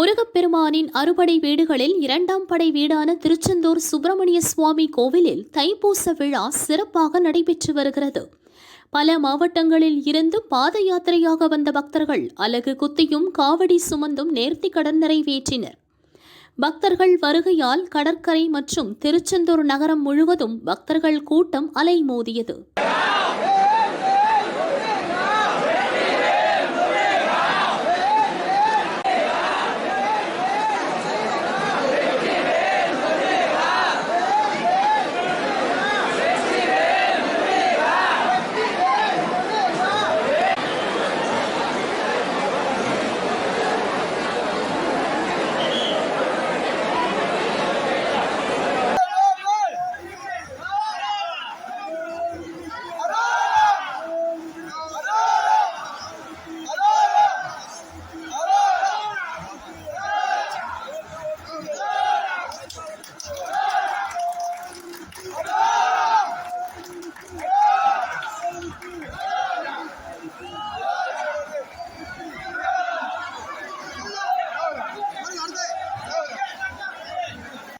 முருகப்பெருமானின் அறுபடை வீடுகளில் இரண்டாம் படை வீடான திருச்செந்தூர் சுப்பிரமணிய சுவாமி கோவிலில் தைப்பூச விழா சிறப்பாக நடைபெற்று வருகிறது. பல மாவட்டங்களில் இருந்து பாத யாத்திரையாக வந்த பக்தர்கள் அலகு குத்தியும் காவடி சுமந்தும் நேர்த்திக் கடன் நிறைவேற்றினர். பக்தர்கள் வருகையால் கடற்கரை மற்றும் திருச்செந்தூர் நகரம் முழுவதும் பக்தர்கள் கூட்டம் அலைமோதியது.